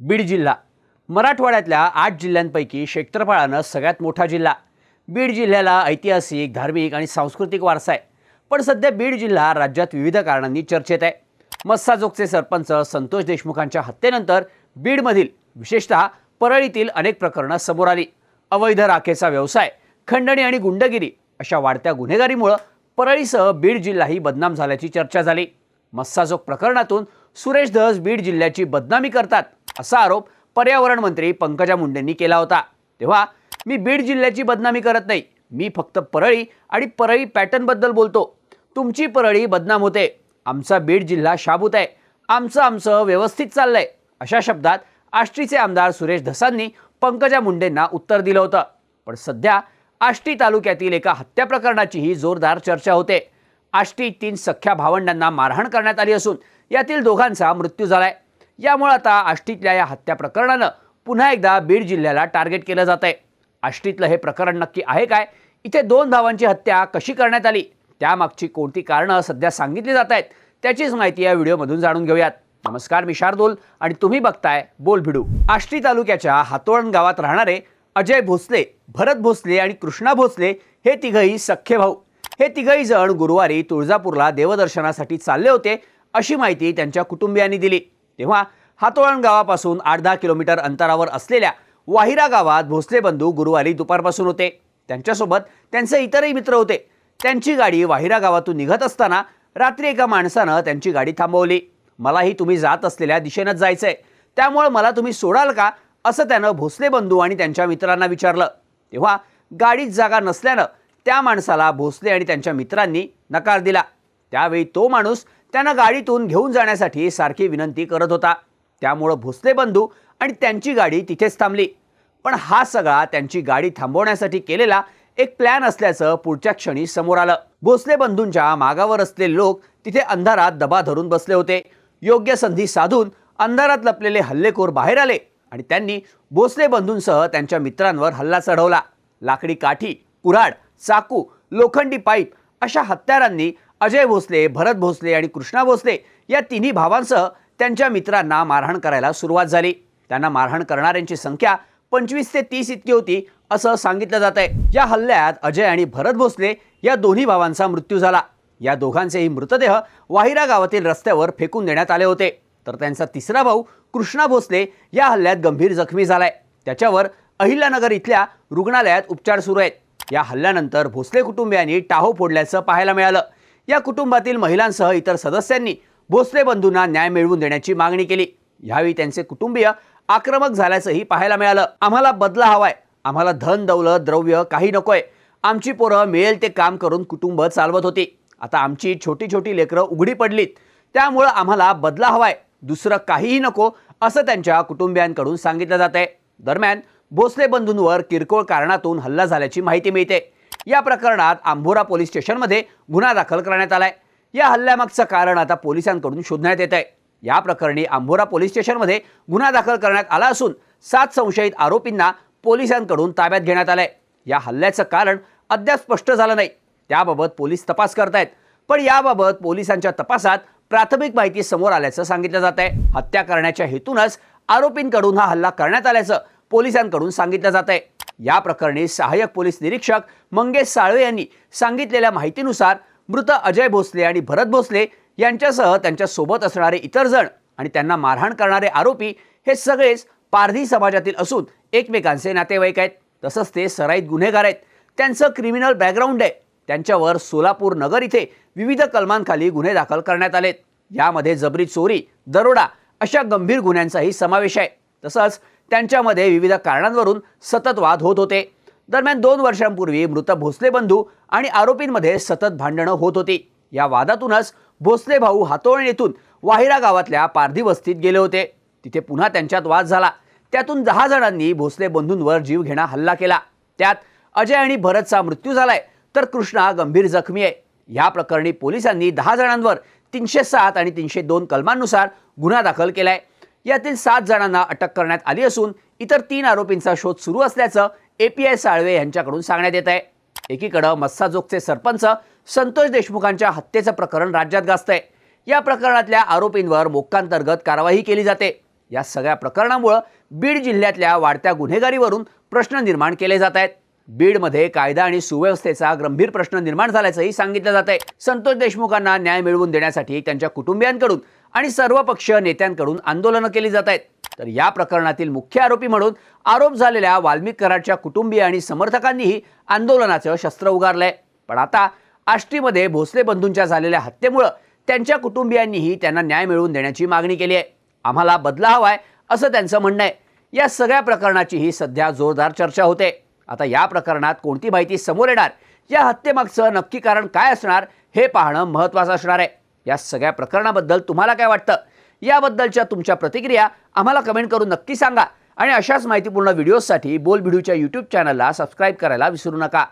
बीड जिल्हा. मराठवाड्यातल्या आठ जिल्ह्यांपैकी क्षेत्रफळानं सगळ्यात मोठा जिल्हा. बीड जिल्ह्याला ऐतिहासिक धार्मिक आणि सांस्कृतिक वारसा आहे. पण सध्या बीड जिल्हा राज्यात विविध कारणांनी चर्चेत आहे. मस्साजोगचे सरपंच संतोष देशमुखांच्या हत्येनंतर बीडमधील विशेषतः परळीतील अनेक प्रकरणं समोर आली. अवैध राखेचा व्यवसाय खंडणी आणि गुंडगिरी अशा वाढत्या गुन्हेगारीमुळं परळीसह बीड जिल्हाही बदनाम झाल्याची चर्चा झाली. मस्साजोग प्रकरणातून सुरेश धस बीड जिल्ह्याची बदनामी करतात असा आरोप पर्यावरण मंत्री पंकजा मुंडेंनी केला होता. तेव्हा मी बीड जिल्ह्याची बदनामी करत नाही मी फक्त परळी आणि परळी पॅटर्नबद्दल बोलतो. तुमची परळी बदनाम होते. आमचा बीड जिल्हा शाबूत आहे. आमचं आमचं व्यवस्थित चाललंय अशा शब्दात आष्टीचे आमदार सुरेश धसांनी पंकजा मुंडेंना उत्तर दिलं होतं. पण सध्या आष्टी तालुक्यातील एका हत्या प्रकरणाचीही जोरदार चर्चा होते. आष्टी तीन सख्या भावंडांना मारहाण करण्यात आली असून यातील दोघांचा मृत्यू झाला आहे यामुळे आता आष्टीतल्या या हत्या प्रकरणानं पुन्हा एकदा बीड जिल्ह्याला टार्गेट केलं जात आहे आष्टीतलं हे प्रकरण नक्की आहे काय? इथे दोन भावांची हत्या कशी करण्यात आली? त्यामागची कोणती कारणं सध्या सांगितली जात आहेत त्याचीच माहिती या व्हिडिओमधून जाणून घेऊयात. नमस्कार मी शार्दूल आणि तुम्ही बघताय बोल भिडू. आष्टी तालुक्याच्या हातोळण गावात राहणारे अजय भोसले भरत भोसले आणि कृष्णा भोसले हे तिघही सख्खे भाऊ. हे तिघही जण गुरुवारी तुळजापूरला देवदर्शनासाठी चालले होते अशी माहिती त्यांच्या कुटुंबियांनी दिली. तेव्हा हातोळण गावापासून आठ दहा किलोमीटर अंतरावर असलेल्या वाहिरा गावात भोसले बंधू गुरुवारी दुपारपासून होते. त्यांच्यासोबत त्यांचे इतरही मित्र होते. त्यांची गाडी वाहिरा गावातून निघत असताना रात्री एका माणसानं त्यांची गाडी थांबवली. मलाही तुम्ही जात असलेल्या दिशेनंच जायचंय. त्यामुळे मला तुम्ही सोडाल का? असं त्यानं भोसले बंधू आणि त्यांच्या मित्रांना विचारलं. तेव्हा गाडीत जागा नसल्यानं त्या माणसाला भोसले आणि त्यांच्या मित्रांनी नकार दिला. त्यावेळी तो माणूस त्यांना गाडीतून घेऊन जाण्यासाठी सारखी विनंती करत होता. त्यामुळं भोसले बंधू आणि त्यांची गाडी तिथेच थांबली. पण हा सगळा त्यांची गाडी थांबवण्यासाठी केलेला एक प्लॅन असल्याचं पुढच्या क्षणी समोर आलं. भोसले बंधूंच्या मागावर असलेले लोक तिथे अंधारात दबा धरून बसले होते. योग्य संधी साधून अंधारात लपलेले हल्लेखोर बाहेर आले आणि त्यांनी भोसले बंधूंसह त्यांच्या मित्रांवर हल्ला चढवला. लाकडी काठी कुऱ्हाड चाकू लोखंडी पाईप अशा हत्यारांनी अजय भोसले भरत भोसले आणि कृष्णा भोसले या तिन्ही भावांसह त्यांच्या मित्रांना मारहाण करायला सुरुवात झाली. त्यांना मारहाण करणाऱ्यांची संख्या पंचवीस ते तीस इतकी होती असं सांगितलं जात आहे या हल्ल्यात अजय आणि भरत भोसले या दोन्ही भावांचा मृत्यू झाला. या दोघांचेही मृतदेह वाहिरा गावातील रस्त्यावर फेकून देण्यात आले होते. तर त्यांचा तिसरा भाऊ कृष्णा भोसले या हल्ल्यात गंभीर जखमी झालाय. त्याच्यावर अहिल्यानगर इथल्या रुग्णालयात उपचार सुरू आहेत. या हल्ल्यानंतर भोसले कुटुंबियांनी टाहो फोडल्याचं पाहायला मिळालं. या कुटुंबातील महिलांसह इतर सदस्यांनी भोसले बंधूंना न्याय मिळवून देण्याची मागणी केली. यावेळी त्यांचे कुटुंबीय आक्रमक झाल्याचंही पाहायला मिळालं. आम्हाला बदला हवाय. आम्हाला धन दौलत द्रव्य काही नकोय. आमची पोरं मिळेल ते काम करून कुटुंब चालवत होती. आता आमची छोटी छोटी लेकरं उघडी पडलीत. त्यामुळं आम्हाला बदला हवाय. दुसरं काहीही नको असं त्यांच्या कुटुंबियांकडून सांगितलं जात आहे दरम्यान भोसले बंधूंवर किरकोळ कारणातून हल्ला झाल्याची माहिती मिळते. या प्रकरणात आंभोरा पोलीस स्टेशनमध्ये गुन्हा दाखल करण्यात आलाय. या हल्ल्यामागचं कारण आता पोलिसांकडून शोधण्यात येत आहे या प्रकरणी आंभोरा पोलीस स्टेशनमध्ये गुन्हा दाखल करण्यात आला असून सात संशयित आरोपींना पोलिसांकडून ताब्यात घेण्यात आलंय. या हल्ल्याचं कारण अद्याप स्पष्ट झालं नाही. त्याबाबत पोलीस तपास करतायत. पण याबाबत पोलिसांच्या तपासात प्राथमिक माहिती समोर आल्याचं सांगितलं जात आहे हत्या करण्याच्या हेतूनच आरोपींकडून हा हल्ला करण्यात आल्याचं पोलिसांकडून सांगितलं जात आहे या प्रकरणी सहाय्यक पोलीस निरीक्षक मंगेश साळवे यांनी सांगितलेल्या माहितीनुसार मृत अजय भोसले आणि भरत भोसले यांच्यासह त्यांच्यासोबत असणारे इतर जण आणि त्यांना मारहाण करणारे आरोपी हे सगळेच पारधी समाजातील असून एकमेकांचे नातेवाईक आहेत. तसंच ते सराईत गुन्हेगार आहेत. त्यांचं क्रिमिनल बॅकग्राऊंड आहे. त्यांच्यावर सोलापूर नगर इथे विविध कलमांखाली गुन्हे दाखल करण्यात आलेत. यामध्ये जबरी चोरी दरोडा अशा गंभीर गुन्ह्यांचाही समावेश आहे. तसंच त्यांच्यामध्ये विविध कारणांवरून सतत वाद होत होते. दरम्यान दोन वर्षांपूर्वी मृत भोसले बंधू आणि आरोपींमध्ये सतत भांडणं होत होती. या वादातूनच भोसले भाऊ हातोळण येथून वाहिरा गावातल्या पारधी वस्तीत गेले होते. तिथे पुन्हा त्यांच्यात वाद झाला. त्यातून दहा जणांनी भोसले बंधूंवर जीव घेणा हल्ला केला. त्यात अजय आणि भरतचा मृत्यू झालाय तर कृष्णा गंभीर जखमी आहे. या प्रकरणी पोलिसांनी दहा जणांवर तीनशे सात आणि तीनशे दोन कलमांनुसार गुन्हा दाखल केलाय. यातील सात जणांना अटक करण्यात आली असून इतर तीन आरोपींचा शोध सुरू असल्याचं ए पी आय साळवे यांच्याकडून सांगण्यात येत आहे. एकीकडं मस्साजोगचे सरपंच संतोष देशमुखांच्या हत्येचं प्रकरण राज्यात गाजतंय. या प्रकरणातल्या आरोपींवर मोक्कांतर्गत कारवाई केली जाते. या सगळ्या प्रकरणामुळं बीड जिल्ह्यातल्या वाढत्या गुन्हेगारीवरून प्रश्न निर्माण केले जात आहेत. बीडमध्ये कायदा आणि सुव्यवस्थेचा गंभीर प्रश्न निर्माण झाल्याचंही सांगितलं जात आहे संतोष देशमुखांना न्याय मिळवून देण्यासाठी त्यांच्या कुटुंबियांकडून आणि सर्वपक्षीय नेत्यांकडून आंदोलनं केली जात आहेत. तर या प्रकरणातील मुख्य आरोपी म्हणून आरोप झालेल्या वाल्मिक कराडच्या कुटुंबीय आणि समर्थकांनीही आंदोलनाचं शस्त्र उगारलंय. पण आता आष्टीमध्ये भोसले बंधूंच्या झालेल्या हत्येमुळं त्यांच्या कुटुंबियांनीही त्यांना न्याय मिळवून देण्याची मागणी केली आहे. आम्हाला बदला हवाय असं त्यांचं म्हणणं आहे. या सगळ्या प्रकरणाचीही सध्या जोरदार चर्चा होते. आता या प्रकरणात कोणती माहिती समोर येणार? या हत्येमागचं नक्की कारण काय असणार? हे पाहणं महत्त्वाचं असणार आहे. या सगळ्या प्रकरणाबद्दल तुम्हाला काय वाटतं? याबद्दलच्या तुमच्या प्रतिक्रिया आम्हाला कमेंट करून नक्की सांगा. आणि अशाच माहितीपूर्ण व्हिडिओजसाठी बोल व्हिडिओच्या यूट्यूब चॅनलला सबस्क्राईब करायला विसरू नका.